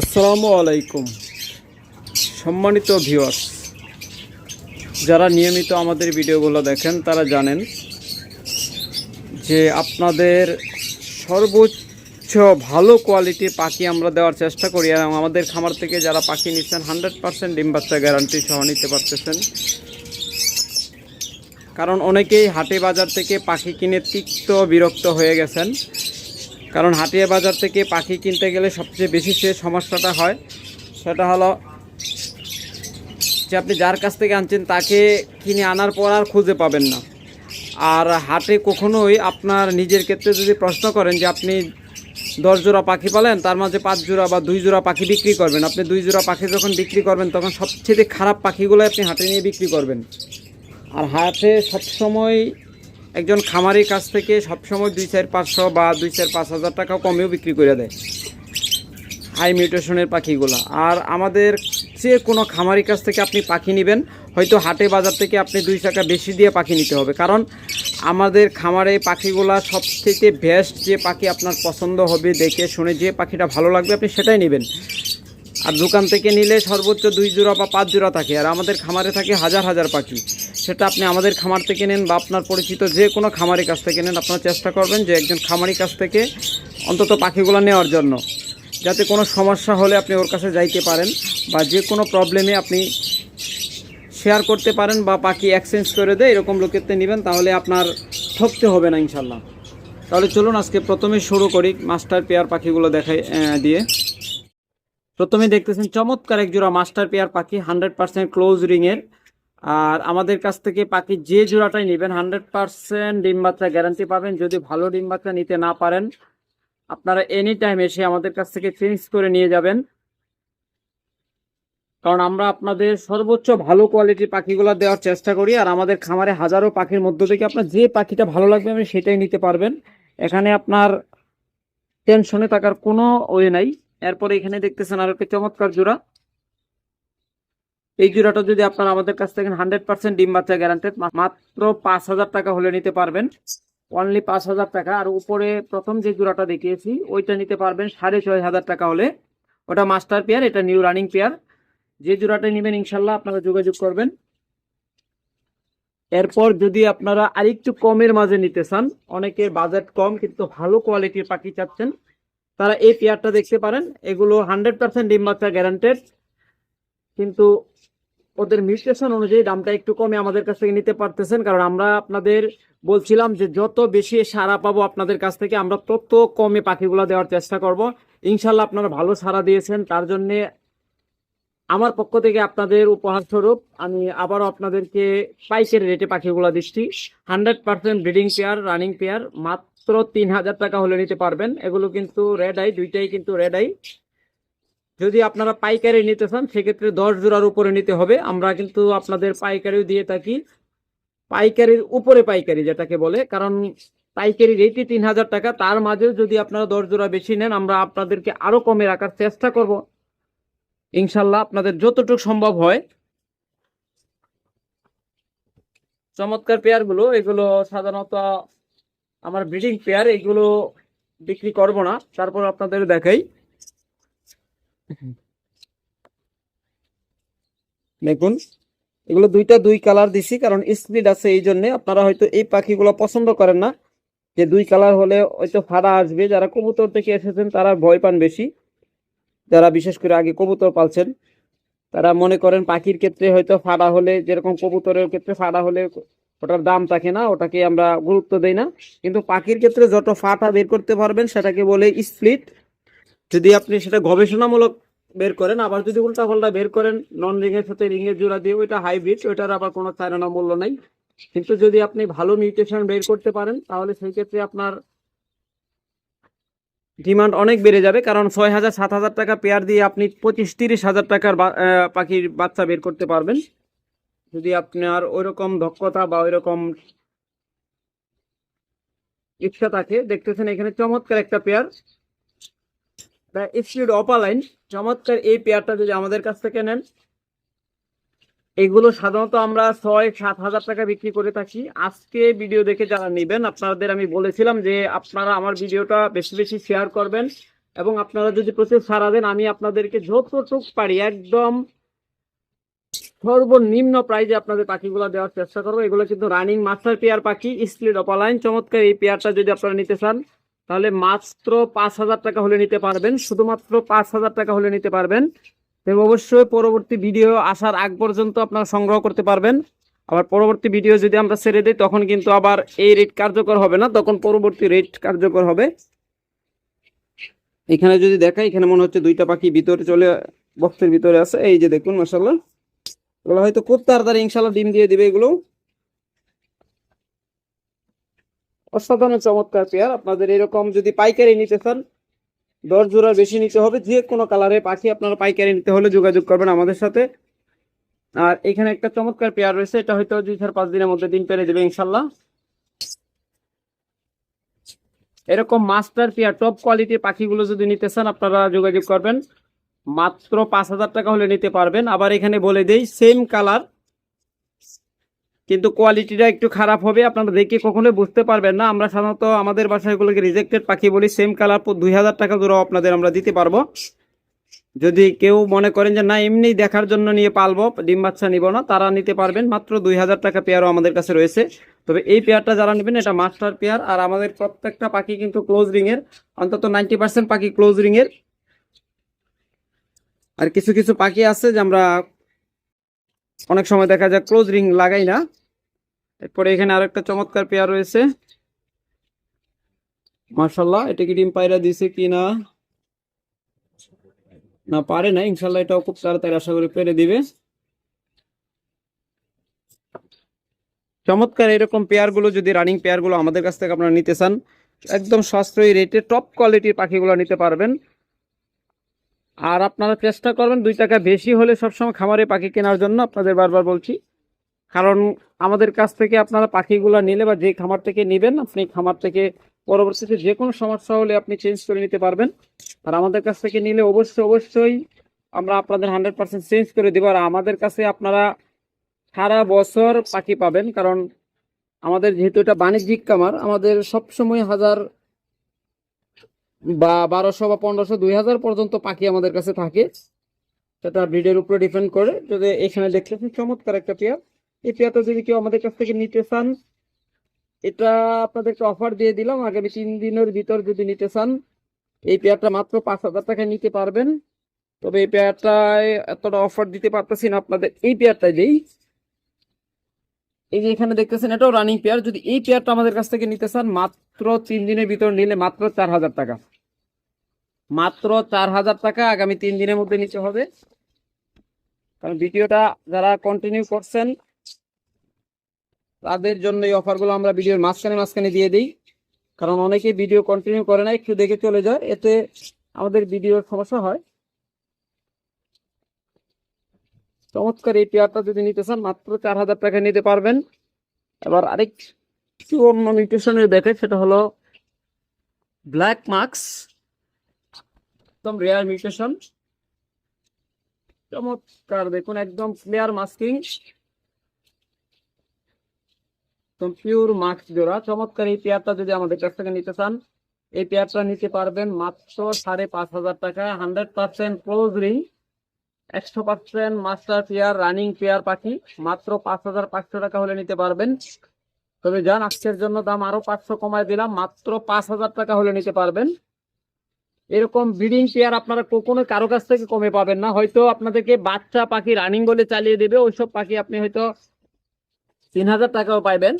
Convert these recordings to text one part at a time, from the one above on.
আসসালামু আলাইকুম। সম্মানিত ভিউয়ার্স, যারা নিয়মিত আমাদের ভিডিওগুলো দেখেন, তারা জানেন যে আপনাদের সর্বোচ্চ ভালো কোয়ালিটির পাখি আমরা দেওয়ার চেষ্টা করি এবং আমাদের খামার থেকে যারা পাখি নিচ্ছেন হান্ড্রেড পারসেন্ট ডিম বাচ্চা গ্যারান্টি সহ নিতে পারতেছেন। কারণ অনেকেই হাটে বাজার থেকে পাখি কিনে তিক্ত বিরক্ত হয়ে গেছেন। কারণ হাটিয়া বাজার থেকে পাখি কিনতে গেলে সবচেয়ে বেশি সে সমস্যাটা হয়, সেটা হলো যে আপনি যার কাছ থেকে আনছেন তাকে কিনে আনার পর আর খুঁজে পাবেন না। আর হাটে কখনোই আপনার নিজের ক্ষেত্রে যদি প্রশ্ন করেন যে আপনি দশ জোড়া পাখি পালেন, তার মাঝে পাঁচ জোড়া বা দুই জোড়া পাখি বিক্রি করবেন। আপনি দুই জোড়া পাখি যখন বিক্রি করবেন, তখন সবচেয়ে খারাপ পাখিগুলো আপনি হাটে নিয়ে বিক্রি করবেন। আর হাটে সবসময় একজন খামারির কাছ থেকে সবসময় দুই চার পাঁচশো বা দুই চার পাঁচ হাজার টাকা কমেও বিক্রি করে দেয় হাই মিউটেশনের পাখিগুলো। আর আমাদের যে কোনো খামারির কাছ থেকে আপনি পাখি নেবেন, হয়তো হাটে বাজার থেকে আপনি দুই টাকা বেশি দিয়ে পাখি নিতে হবে। কারণ আমাদের খামারে পাখিগুলা সবথেকে বেস্ট যে পাখি আপনার পছন্দ হবে দেখে শুনে যে পাখিটা ভালো লাগবে আপনি সেটাই নেবেন। আর দোকান থেকে নিলে সর্বোচ্চ দুই জোড়া বা পাঁচ জোড়া থাকে। আর আমাদের খামারে থাকে হাজার হাজার পাখি। সেটা আপনি আমাদের খামার থেকে নেন বা আপনার পরিচিত যে কোনো খামারের কাছ থেকে নেন, আপনারা চেষ্টা করবেন যে একজন খামারি কাছ থেকে অন্তত পাখিগুলো নেওয়ার জন্য। যাতে কোনো সমস্যা হলে আপনি ওর কাছে যাইতে পারেন বা যে কোনো প্রবলেমে আপনি শেয়ার করতে পারেন বা পাখি এক্সচেঞ্জ করে দেয়, এরকম লোকেতে নেবেন, তাহলে আপনার ঠকতে হবে না ইনশাল্লাহ তাহলে চলুন আজকে প্রথমে শুরু করি মাস্টার পেয়ার পাখিগুলো দেখাই দিয়ে। প্রথমে দেখতেছেন চমৎকার এক জোড়া মাস্টার পেয়ার পাখি, হান্ড্রেড পার্সেন্ট ক্লোজ রিংয়ের। আর আমাদের কাছ থেকে পাখি যে জোড়াটাই নেবেন হান্ড্রেড পার্সেন্ট ডিম বাচ্চা গ্যারান্টি পাবেন। যদি ভালো ডিম বাচ্চা নিতে না পারেন, আপনারা এনি টাইম এসে আমাদের কাছ থেকে চেঞ্জ করে নিয়ে যাবেন। কারণ আমরা আপনাদের সর্বোচ্চ ভালো কোয়ালিটির পাখিগুলো দেওয়ার চেষ্টা করি, আর আমাদের খামারে হাজারো পাখির মধ্য থেকে আপনার যে পাখিটা ভালো লাগবে, আপনি সেটাই নিতে পারবেন। এখানে আপনার টেনশনে থাকার কোনো ওয়ে নাই। এরপরে এখানে দেখতেছেন আর একটা চমৎকার জোড়া। এই জোড়াটা যদি আপনারা আমাদের কাছ থেকে হান্ড্রেড পার্সেন্ট ডিম বাচ্চা গ্যারান্টেড মাত্র পাঁচ হাজার টাকা হলে নিতে পারবেন। অনলি পাঁচ হাজার টাকা। আর উপরে প্রথম যে জোড়াটা দেখিয়েছি, ওইটা নিতে পারবেন সাড়ে ছয় হাজার টাকা হলে। ওটা মাস্টার পেয়ার এটা নিউ রানিং পেয়ার যে জোড়াটা নেবেন ইনশাল্লাহ আপনারা যোগাযোগ করবেন। এরপর যদি আপনারা আরেকটু কমের মাঝে নিতে চান, অনেকের বাজেট কম কিন্তু ভালো কোয়ালিটির পাখি চাচ্ছেন, তারা এই পেয়ারটা দেখতে পারেন। এগুলো হান্ড্রেড পার্সেন্ট ডিম বাচ্চা গ্যারান্টেড কিন্তু ওদের মিউটেশন অনুযায়ী দামটা একটু কমে আমাদের কাছ থেকে নিতে পারতেছেন, কারণ আমরা আপনাদের বলছিলাম যে যত বেশি সাড়া পাবো আপনাদের কাছ থেকে, আমরা তত কমে পাখিগুলো দেওয়ার চেষ্টা করব। ইনশাল্লাহ আপনারা ভালো সাড়া দিয়েছেন, তার জন্যে আমার পক্ষ থেকে আপনাদের উপহার স্বরূপ আমি আবারও আপনাদেরকে পাইকারি রেটে পাখিগুলো দিচ্ছি। Hundred percent breeding pair, running pair, মাত্র তিন হাজার টাকা হলে নিতে পারবেন। এগুলো কিন্তু রেড আই দুইটাই কিন্তু রেড আই যদি আপনারা পাইকারি নিতে চান, সেক্ষেত্রে দশ জোড়ার উপরে নিতে হবে। আমরা কিন্তু আপনাদের পাইকারিও দিয়ে থাকি। পাইকারির উপরে পাইকারি যেটাকে বলে, কারণ পাইকারি রেটই তিন হাজার টাকা। তার মাঝেও যদি আপনারা দশ জোড়া বেশি নেন, আমরা আপনাদেরকে আরও কমে রাখার চেষ্টা করব। ইনশাল্লাহ আপনাদের যতটুকু সম্ভব হয়। চমৎকার পেয়ারগুলো, এগুলো সাধারণত আমার ব্রিডিং পেয়ার, এগুলো বিক্রি করব না। তারপর আপনাদের দেখাই। দেখুন, এগুলো দুইটা দুই কালার দিছি, কারণ স্পিড আছে এই জন্য আপনারা হয়তো এই পাখিগুলো পছন্দ করেন না। যে দুই কালার হলে হয়তো ফাড়া আসবে। যারা কবুতর থেকে এসেছেন, তারা ভয় পান বেশি। যারা বিশেষ করে আগে কবুতর পালছেন, তারা মনে করেন পাখির ক্ষেত্রে হয়তো ফাড়া হলে, যেরকম কবুতরের ক্ষেত্রে ফাড়া হলে ওটার দাম থাকে না, ওটাকে আমরা গুরুত্ব দেই না। কিন্তু পাখির ক্ষেত্রে যত ফাটা বের করতে পারবেন, সেটাকে বলে স্প্লিট যদি আপনি সেটা গবেষণামূলক বের করেন, আবার যদি উল্টা পাল্টা বের করেন নন রিং এর সাথে রিং এর জোড়া দিয়ে, ওইটা হাইব্রিড ওইটার আবার কোনো চালনা মূল্য নাই। কিন্তু যদি আপনি ভালো মিউটেশন বের করতে পারেন, তাহলে সেই ক্ষেত্রে আপনার ডিমান্ড অনেক বেড়ে যাবে, কারণ ছয় হাজার, সাত হাজার টাকা পেয়ার দিয়ে আপনি পঁচিশ তিরিশ হাজার টাকার পাখির বাচ্চা বের করতে পারবেন। যদি আপনার ওইরকম দক্ষতা বা ওইরকম ইচ্ছা থাকে, দেখতেছেন এখানে চমৎকার একটা পেয়ার স্পিড অপালাইন চমৎকার এই পেয়ারটা যদি আমাদের কাছ থেকে নেন, এগুলো সাধারণত আমরা ছয়, সাত হাজার টাকা বিক্রি করে থাকি। আজকে ভিডিও দেখে যারা নেবেন, আপনাদের আমি বলেছিলাম যে আপনারা আমার ভিডিওটা বেশি বেশি শেয়ার করবেন এবং আপনারা যদি প্রচুর সারা দেন, আমি আপনাদেরকে যতটুক পারি একদম সর্বনিম্ন প্রাইজে আপনাদের পাখিগুলো দেওয়ার চেষ্টা করব। এগুলো কিন্তু রানিং মাস্টার পেয়ার পাখি স্প্লিট অপালাইন চমৎকার এই পেয়ারটা যদি আপনারা নিতে চান তাহলে মাত্র পাঁচ হাজার টাকা হলে নিতে পারবেন, শুধুমাত্র পাঁচ হাজার টাকা হলে নিতে পারবেন। এবং অবশ্যই পরবর্তী ভিডিও আসার আগ পর্যন্ত আপনারা সংগ্রহ করতে পারবেন। আবার পরবর্তী ভিডিও যদি আমরা ছেড়ে দিই, তখন কিন্তু আবার এই রেট কার্যকর হবে না, তখন পরবর্তী রেট কার্যকর হবে। এখানে যদি দেখাই, এখানে মনে হচ্ছে দুইটা পাখি ভিতরে চলে, বক্সের ভিতরে আছে। এই যে দেখুন মাসাল্লাহ এগুলো হয়তো খুব তাড়াতাড়ি ইনশাল্লাহ ডিম দিয়ে দিবে এগুলো। অসাধারণ চমৎকার পেয়ার। আপনাদের এরকম যদি পাইকারি নিতে চান, দশ জোড়ার বেশি নিতে হবে, যে কোনো কালারের পাখি আপনারা পাইকারি নিতে হলে যোগাযোগ করবেন আমাদের সাথে। আর এখানে একটা চমৎকার পেয়ার রয়েছে, এটা হয়তো দুই চার পাঁচ দিনের মধ্যে দিন পেরে দেবে ইনশাল্লাহ এরকম মাস্টার পেয়ার টপ কোয়ালিটির পাখিগুলো যদি নিতে চান, আপনারা যোগাযোগ করবেন। মাত্র পাঁচ হাজার টাকা হলে নিতে পারবেন। আবার এখানে বলে দেই সেম কালার কিন্তু কোয়ালিটিটা একটু খারাপ হবে, আপনারা দেখে কখনোই বুঝতে পারবেন না। আমরা সাধারণত আমাদের বাসায় এগুলোকে রিজেক্টেড পাখি বলি সেম কালার দুই হাজার টাকা জোড়াও আপনাদের আমরা দিতে পারব। যদি কেউ মনে করেন যে, না, এমনি দেখার জন্য নিয়ে পালবো, ডিম বাচ্চা নিব না, তারা নিতে পারবেন। মাত্র দুই হাজার টাকা পেয়ারও আমাদের কাছে রয়েছে। তবে এই পেয়ারটা যারা নেবেন, এটা মাস্টার পেয়ার আর আমাদের প্রত্যেকটা পাখি কিন্তু ক্লোজ রিং এর, অন্তত নাইনটি পার্সেন্ট পাখি ক্লোজ রিং এর। আর কিছু কিছু পাখি আছে যে আমরা অনেক সময় দেখা যায় ক্লোজ রিং লাগাই না। এরপরে এখানে আরেকটা চমৎকার পেয়ার রয়েছে। মার্শাল্লাহ এটা কি ডিম পায়রা দিছে কি না? না, পারে না ইনশাল্লাহ এটাও খুব তাড়াতাড়ি আশা করি পেরে দিবে। চমৎকার এরকম পেয়ারগুলো, যদি রানিং পেয়ারগুলো আমাদের কাছ থেকে আপনারা নিতে চান, একদম সাশ্রয়ী রেটে টপ কোয়ালিটির পাখিগুলো নিতে পারবেন। আর আপনারা চেষ্টা করবেন, দুই টাকা বেশি হলে সবসময় খামারে পাখি কেনার জন্য, আপনাদের বারবার বলছি। কারণ আমাদের কাছ থেকে আপনারা পাখিগুলো নিলে বা যে খামার থেকে নেবেন, আপনি খামার থেকে পরবর্তীতে যে কোনো সমস্যা হলে আপনি চেঞ্জ করে নিতে পারবেন। আর আমাদের কাছ থেকে নিলে অবশ্যই অবশ্যই আমরা আপনাদের হান্ড্রেড পার্সেন্ট চেঞ্জ করে দেবো। আর আমাদের কাছে আপনারা সারা বছর পাখি পাবেন, কারণ আমাদের যেহেতু এটা বাণিজ্যিক কামার আমাদের সবসময় হাজার বা বারোশো বা পনেরোশো, দুই হাজার পর্যন্ত পাখি আমাদের কাছে থাকে। সেটা ব্রিডের উপরে ডিপেন্ড করে। যদি এখানে দেখতেছেন, চমৎকার একটা পেয়ার। এই পেয়ারটা যদি কেউ আমাদের কাছ থেকে নিতে চান, এটা আপনাদেরকে অফার দিয়ে দিলাম। আগামী তিন দিনের ভিতর যদি নিতে চান, এই পেয়ারটা মাত্র পাঁচ হাজার টাকায় নিতে পারবেন। তবে এই পেয়ারটায় এতটা অফার দিতে পারতেছি না আপনাদের, এই পেয়ারটাই দেই। এই যে এখানে দেখতেছেন, এটাও রানিং পেয়ার যদি এই পেয়ারটা আমাদের কাছ থেকে নিতে চান, মাত্র তিন দিনের ভিতর নিলে মাত্র চার হাজার টাকা। মাত্র চার হাজার টাকা আগামী তিন দিনের মধ্যে নিতে হবে। কারণ ভিডিওটা যারা কন্টিনিউ করছেন তাদের জন্য এই অফারগুলো আমরা ভিডিওর মাঝখানে মাঝখানে দিয়ে দিই। কারণ অনেকে ভিডিও কন্টিনিউ করে না, একটু দেখে চলে যায়। এতে আমাদের ভিডিওর সমস্যা হয়। চমৎকার এই পেয়ারটা যদি নিতে চান, মাত্র চার হাজার টাকা নিতে পারবেন। এবার আরেক অন্য মিউটেশনের দেখে সেটা হলো ব্ল্যাক মার্কস একদম রেয়ার মিউটেশন চমৎকার, দেখুন, একদম ক্লিয়ার মাস্কিং একদম পিওর মাস্ক জোড়া। চমৎকার এই পেয়ারটা যদি আমাদের কাছ থেকে নিতে চান, এই পেয়ারটা নিতে পারবেন মাত্র সাড়ে পাঁচ হাজার টাকায় হান্ড্রেড পার্সেন্ট ক্লোজ রিং একশো percent master pair running pair পাখি, মাত্র পাঁচ হাজার পাঁচশো টাকা হলে নিতে পারবেন। তবে যান, আজকের জন্য দাম আরও পাঁচশো কমায় দিলাম, মাত্র পাঁচ হাজার টাকা হলে নিতে পারবেন। এরকম ব্রিডিং পেয়ার আপনারা কখনো কারও কাছ থেকে কমে পাবেন না। হয়তো আপনাদেরকে বাচ্চা পাখি রানিং বলে চালিয়ে দেবে, ওইসব পাখি আপনি হয়তো তিন হাজার টাকাও পাইবেন।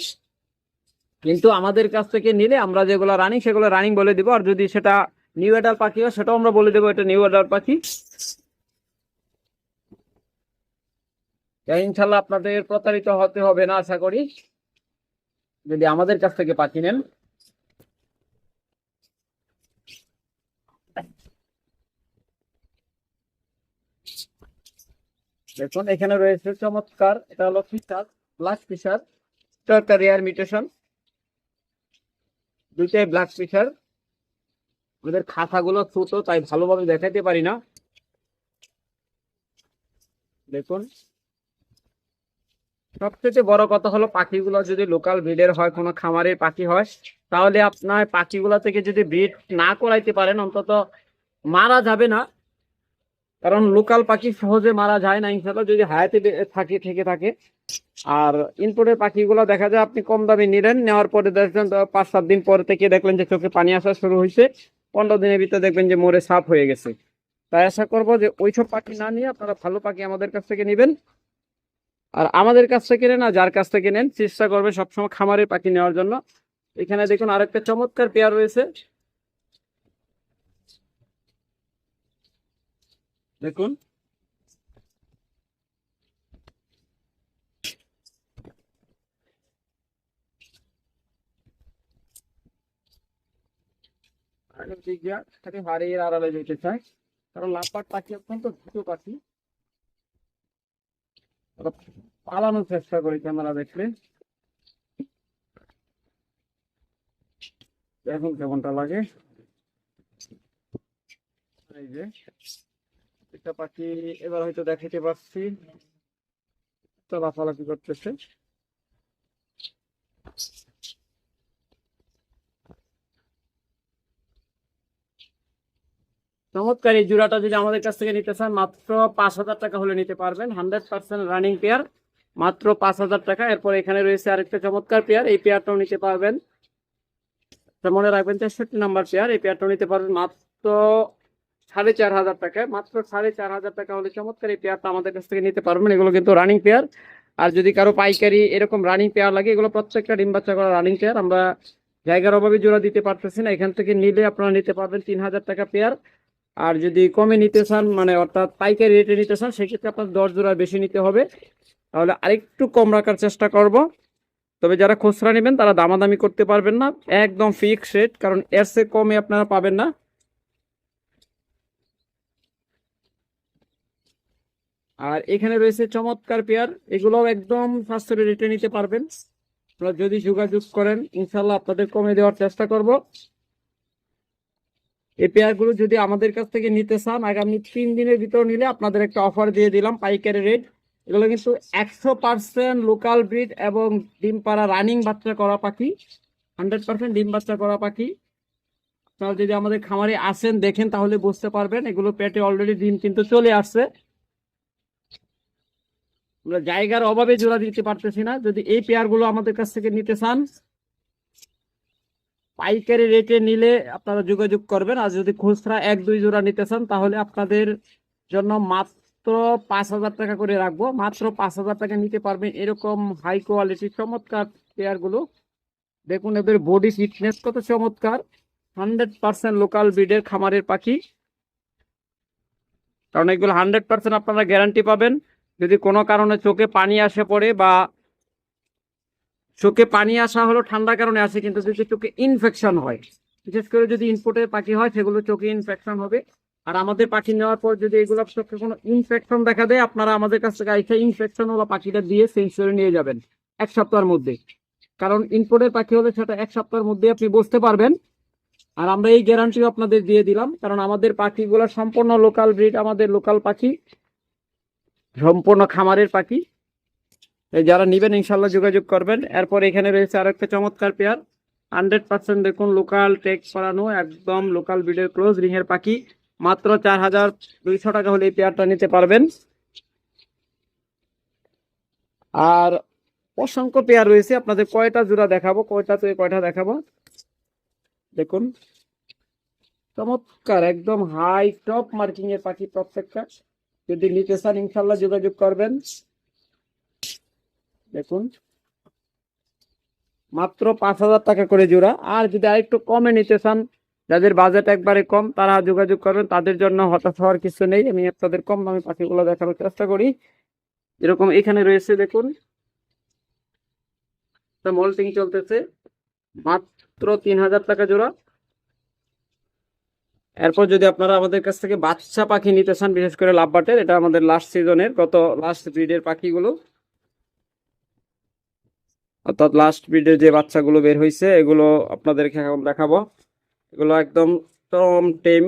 কিন্তু আমাদের কাছ থেকে নিলে আমরা যেগুলো রানিং সেগুলো রানিং বলে দিব। আর যদি সেটা নিউ অ্যাডাল পাখি হয়, সেটাও আমরা বলে দেবো এটা নিউ অ্যাডাল পাখি। ইনশাল্লাহ আপনাদের প্রতারিত হতে হবে না, আশা করি। যদি আমাদের কাছ থেকে পাখি নেন। দেখুন, এখানে রয়েছে চমৎকার এটা হলো ফিশার ব্ল্যাক ফিশার একটা রেয়ার মিউটেশন দুইটাই ব্ল্যাক ফিশার ওদের খাতাগুলো ছোট, তাই ভালোভাবে দেখাইতে পারি না। দেখুন। সবচেয়ে বড় কথা হলো, পাখিগুলো যদি লোকাল ব্রিডের হয়, কোনো খামারের পাখি হয়, তাহলে আপনার পাখিগুলো থেকে যদি ব্রিড না করাইতে পারেন, অন্তত মারা যাবে না। কারণ লোকাল পাখি সহজে মারা যায় না ইনশাল্লাহ যদি হায়াতে থাকে, থেকে থাকে। আর ইনপুটের পাখিগুলো দেখা যায় আপনি কম দামে নিলেন, নেওয়ার পরে দেখলেন পাঁচ, সাত দিন পরে থেকে দেখলেন যে চোখে পানি আসা শুরু হয়েছে পনেরো দিনের ভিতরে দেখবেন যে মরে সাফ হয়ে গেছে। তাই আশা করব যে ওইসব পাখি না নিয়ে আপনারা ভালো পাখি আমাদের কাছ থেকে নেবেন। আর আমাদের কাছ থেকে নেন, আর যার কাছ থেকে নেন, চেষ্টা করবে সবসময় খামারের পাখি নেওয়ার জন্য। এখানে দেখুন আরেকটা চমৎকার পেয়ার রয়েছে। দেখুন। দিয়া হারিয়ে আড়ালে যেতে চায় কারণ লাভবার পাখি অত্যন্ত দ্রুত পাখি। পালানোর চেষ্টা করি ক্যামেরা দেখলে। এখন কেমনটা লাগে। এই যে। একটা পাখি, এবার হয়তো দেখাইতে পারছি। তো লাফালাফি করতেছে। চমৎকার, এই যদি আমাদের কাছ থেকে নিতে চান, মাত্র পাঁচ হাজার টাকা হলে নিতে পারবেন। হান্ড্রেড পার্সেন্ট রানিং পেয়ার, মাত্র পাঁচ হাজার টাকা। এরপর এখানে রয়েছে আরেকটা চমৎকার পেয়ার, এই পেয়ারটাও নিতে পারবেন। মনে রাখবেন, তেষট্টি নাম্বার পেয়ার, এই পেয়ারটাও নিতে পারবেন। মাত্র সাড়ে চার হাজার টাকায় মাত্র সাড়ে চার হাজার টাকা হলে চমৎকার এই পেয়ারটা আমাদের কাছ থেকে নিতে পারবেন। এগুলো কিন্তু রানিং পেয়ার আর যদি কারও পাইকারি এরকম রানিং পেয়ার লাগে, এগুলো প্রত্যেকটা ডিম বাচ্চা করা রানিং পেয়ার আমরা জায়গার অভাবে জোড়া দিতে পারতেছি না। এখান থেকে নিলে আপনারা নিতে পারবেন তিন হাজার টাকা পেয়ার আর যদি কমে নিতে চান মানে অর্থাৎ পাইকারি রেটে নিতে চান, সেক্ষেত্রে আপনার দশ জোড়া বেশি নিতে হবে। তাহলে আরেকটু কম রাখার চেষ্টা করব। তবে যারা খুচরা নেবেন, তারা দামাদামি করতে পারবেন না। একদম ফিক্স রেট কারণ এর চেয়ে কমে আপনারা পাবেন না। আর এখানে রয়েছে চমৎকার পেয়ার। এগুলোও একদম সাশ্রয়ী রেটে নিতে পারবেন। আপনারা যদি যোগাযোগ করেন ইনশাল্লাহ আপনাদের কমে দেওয়ার চেষ্টা করব। এই পেয়ারগুলো যদি আমাদের কাছ থেকে নিতে চান, আগামী তিন দিনের ভিতর নিলে আপনাদের একটা অফার দিয়ে দিলাম, পাইকারি রেট এগুলো কিন্তু একশো পার্সেন্ট লোকাল ব্রিড এবং ডিম পাড়া রানিং বাচ্চা করা পাখি। হান্ড্রেড পার্সেন্ট ডিম বাচ্চা করা পাখি। আপনারা যদি আমাদের খামারে আসেন, দেখেন, তাহলে বুঝতে পারবেন, এগুলো পেটে অলরেডি ডিম কিন্তু চলে আসছে। আমরা জায়গার অভাবে জোড়া দিতে পারতেছি না। যদি এই পেয়ারগুলো আমাদের কাছ থেকে নিতে চান, পাইকারি রেটে নিলে আপনারা যোগাযোগ করবেন। আর যদি খুচরা এক, দুই জোড়া নিতে চান, তাহলে আপনাদের জন্য মাত্র পাঁচ হাজার টাকা করে রাখব। মাত্র পাঁচ হাজার টাকা নিতে পারবেন এরকম হাই কোয়ালিটির চমৎকার পেয়ারগুলো দেখুন, এদের বডি ফিটনেস কত চমৎকার। হান্ড্রেড পার্সেন্ট লোকাল ব্রিডের খামারের পাখি। কারণ এগুলো হান্ড্রেড পার্সেন্ট আপনারা গ্যারান্টি পাবেন। যদি কোনো কারণে চোখে পানি আসে পড়ে বা চোখে পানি আসা হলো ঠান্ডা কারণে আসে, কিন্তু যদি চোখে ইনফেকশন হয়, বিশেষ করে যদি ইনপুটের পাখি হয়, সেগুলো চোখে ইনফেকশন হবে। আর আমাদের পাখি নেওয়ার পর যদি এগুলো চোখে কোনো ইনফেকশন দেখা দেয়, আপনারা আমাদের কাছ থেকে আইসা ইনফেকশন হলো পাখিটা দিয়ে করে নিয়ে যাবেন এক সপ্তাহের মধ্যে। কারণ ইনপুটের পাখি হলে সেটা এক সপ্তাহের মধ্যে আপনি বুঝতে পারবেন। আর আমরা এই গ্যারান্টিও আপনাদের দিয়ে দিলাম, কারণ আমাদের পাখিগুলো সম্পূর্ণ লোকাল ব্রিড আমাদের লোকাল পাখি। সম্পূর্ণ খামারের পাখি। যারা নিবেন, ইনশাল্লাহ যোগাযোগ করবেন। এরপর এখানে রয়েছে আর একটা চমৎকার পেয়ার। হান্ড্রেড পার্সেন্ট দেখুন, লোকাল টেক করানো, একদম লোকাল ব্রিডের ক্লোজ রিং এর পাখি। মাত্র চার হাজার দুইশো টাকা হলে এই পেয়ারটা নিতে পারবেন। আর অসংখ্য পেয়ার রয়েছে। আপনাদের কয়টা জোড়া দেখাবো? কয়টা থেকে কয়টা দেখাবো? দেখুন, চমৎকার, একদম হাই টপ মার্কিং এর পাখি প্রত্যেকটা। যদি নিতে চান ইনশাল্লাহ যোগাযোগ করবেন। দেখুন। মাত্র পাঁচ হাজার টাকা করে জোড়া। আর যদি আরেকটু কমে নিতে চান, যাদের বাজেট একবারে কম, তারা যোগাযোগ করবেন। তাদের জন্য হতাশ হওয়ার কিছু নেই। আমি আপনাদের কম দামি পাখিগুলো দেখানোর চেষ্টা করি। এরকম এখানে রয়েছে, দেখুন। মল্টিং চলতেছে। মাত্র তিন হাজার টাকা জোড়া। এরপর যদি আপনারা আমাদের কাছ থেকে বাচ্চা পাখি নিতে চান, বিশেষ করে লাভবাটের এটা আমাদের লাস্ট সিজনের গত লাস্ট ব্রিডের পাখিগুলো। অর্থাৎ লাস্ট ব্রিডের যে বাচ্চাগুলো বের হয়েছে এগুলো আপনাদেরকে এখন দেখাবো। এগুলো একদম টম টেম।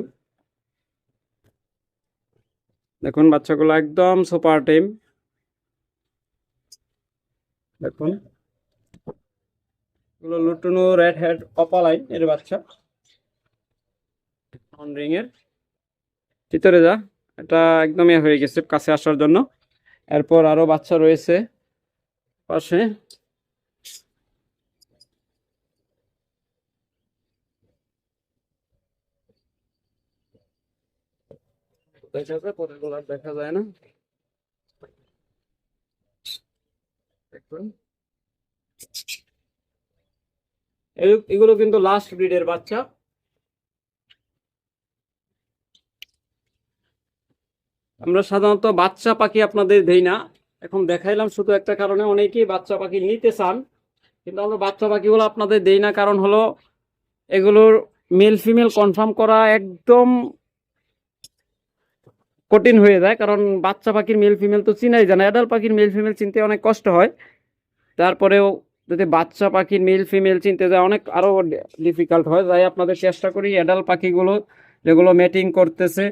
দেখুন, বাচ্চাগুলো একদম সুপার টেম। দেখুন। এগুলো লুটুনো রেড হেড অপালাইন এর বাচ্চা। অন রিং এর। ভিতরে যা, এটা একদমই হয়ে গেছে কাছে আসার জন্য। এরপর আরও বাচ্চা রয়েছে পাশে। দেখা যায় দেখা যায় না। এগুলো কিন্তু লাস্ট ব্রিডের বাচ্চা। আমরা সাধারণত বাচ্চা পাখি আপনাদের দেই না। এখন দেখাইলাম শুধু একটা কারণে, অনেকেই বাচ্চা পাখি নিতে চান, কিন্তু আমরা বাচ্চা পাখিগুলো আপনাদের দেই না। কারণ হলো, এগুলোর মেল ফিমেল কনফার্ম করা একদম কঠিন হয়ে যায়। কারণ বাচ্চা পাখির মেল ফিমেল তো চিনাই যায় না। পাখির মেল ফিমেল চিনতে অনেক কষ্ট হয়। তারপরেও যদি বাচ্চা পাখির মেল ফিমেল চিনতে যায়, অনেক আরও ডিফিকাল্ট হয়। তাই আপনাদের চেষ্টা করি অ্যাডাল্ট পাখিগুলো যেগুলো ম্যাটিং করতেছে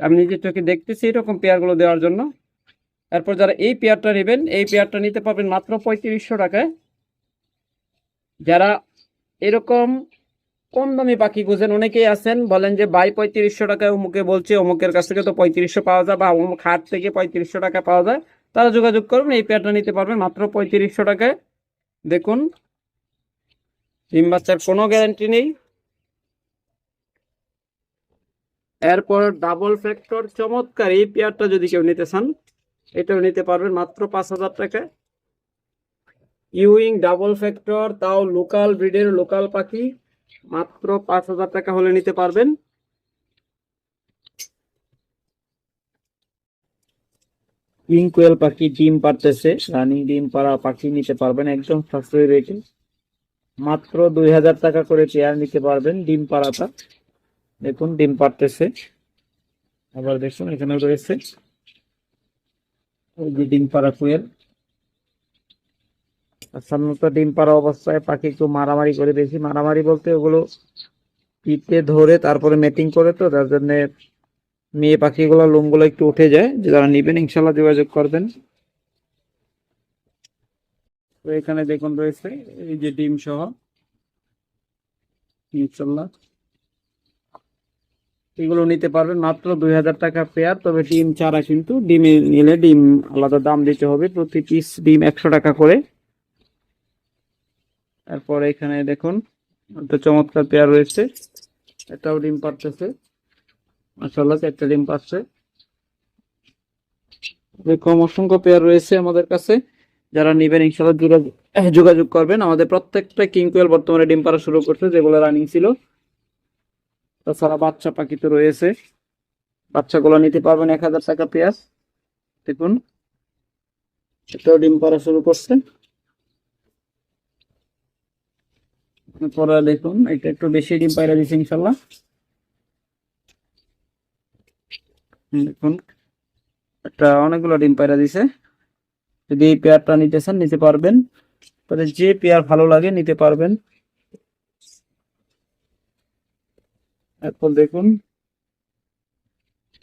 আমি নিজের চোখে দেখতেছি এরকম পেয়ারগুলো দেওয়ার জন্য। এরপর যারা এই পেয়ারটা নেবেন, এই পেয়ারটা নিতে পারবেন মাত্র পঁয়ত্রিশশো টাকায়। যারা এরকম কম দামি পাখি খুঁজেন, অনেকেই আছেন, বলেন যে বাই পঁয়ত্রিশশো টাকায় অমুকে বলছে, অমুকের কাছ থেকে তো পঁয়ত্রিশশো পাওয়া যায় বা অমুক হাট থেকে পঁয়ত্রিশশো টাকা পাওয়া যায়। তারা যোগাযোগ করবেন এই পেয়ারটা নিতে পারবেন মাত্র পঁয়ত্রিশশো টাকায়। দেখুন ডিম বাচ্চার কোনো গ্যারান্টি নেই। এরপর ডাবল ফ্যাক্টর চমৎকার এই পেয়ারটা যদি কেউ নিতে চান, এটাও নিতে পারবেন মাত্র পাঁচ হাজার টাকায়। ইউইং ডাবল ফ্যাক্টর তাও লোকাল ব্রিডের লোকাল পাখি, মাত্র পাঁচ হাজার টাকা হলে নিতে পারবেন। ইনকোয়েল পাখি ডিম পারতেছে রানিং ডিম পাড়া পাখি নিতে পারবেন একদম সাশ্রয়ী রেটে মাত্র দুই হাজার টাকা করে চেয়ার নিতে পারবেন ডিম পাড়াটা। দেখুন, ডিম পারতেছে আবার দেখুন এখানে রয়েছে। ডিম পাড়া কুয়েল সাধারণত ডিম পাড়া অবস্থায় পাখি একটু মারামারি করে বেশি। মারামারি বলতে ওগুলো পিঠে ধরে, তারপরে মেটিং করে তো তার জন্য মেয়ে পাখিগুলো, লোমগুলো একটু উঠে যায়। যারা নিবেন, ইনশাল্লাহ যোগাযোগ করবেন। তো এখানে দেখুন রয়েছে, এই যে ডিম সহ। ইনশাল্লাহ। এগুলো নিতে পারবেন মাত্র দুই হাজার টাকা পেয়ার তবে ডিম চারা কিন্তু ডিমে নিলে ডিম আলাদা দাম দিতে হবে, প্রতি পিস ডিম একশো টাকা করে। তারপরে এখানে দেখুন একটা চমৎকার পেয়ার রয়েছে, এটাও ডিম পারতেছে মাসাল্লাহ একটা ডিম পাচ্ছে এরকম অসংখ্য পেয়ার রয়েছে আমাদের কাছে, যারা নিবেন ইনশাল্লাহ যোগাযোগ করবেন। আমাদের প্রত্যেকটা কিংকুয়েল বর্তমানে ডিম পাড়া শুরু করছে, যেগুলো রানিং ছিল। তাছাড়া বাচ্চা পাখি তো রয়েছে। বাচ্চাগুলো নিতে পারবেন এক হাজার টাকা পেঁয়াজ। দেখুন, এটাও ডিম পাড়া শুরু করছে। পরে দেখুন, এটা একটু বেশি ডিম পায়রা দিচ্ছে ইনশাল্লাহ। দেখুন, একটা অনেকগুলো ডিম পায়রা দিছে যদি এই পেয়ারটা নিতে চান, নিতে পারবেন। তবে যে পেয়ার ভালো লাগে, নিতে পারবেন। এরপর দেখুন।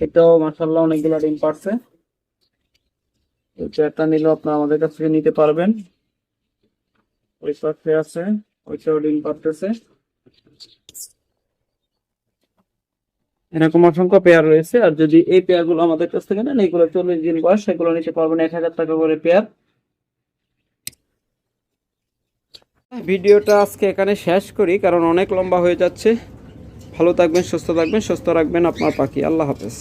এটাও মাসাল্লাহ অনেকগুলো ডিম পারছে। এই পেয়ারটা নিলেও আপনারা আমাদের কাছ থেকে নিতে পারবেন। ওই পাশে আছে, ওইটাও ডিম পারতেছে। এরকম অসংখ্য পেয়ার রয়েছে। আর যদি এই পেয়ারগুলো আমাদের কাছ থেকে নেন এইগুলো চল্লিশ দিন বয়স, সেগুলো নিতে পারবেন এক হাজার টাকা করে পেয়ার। ভিডিওটা আজকে এখানে শেষ করি, কারণ অনেক লম্বা হয়ে যাচ্ছে। ভালো থাকবেন সুস্থ থাকবেন সুস্থ রাখবেন আপনার পাখি। আল্লাহ হাফেজ।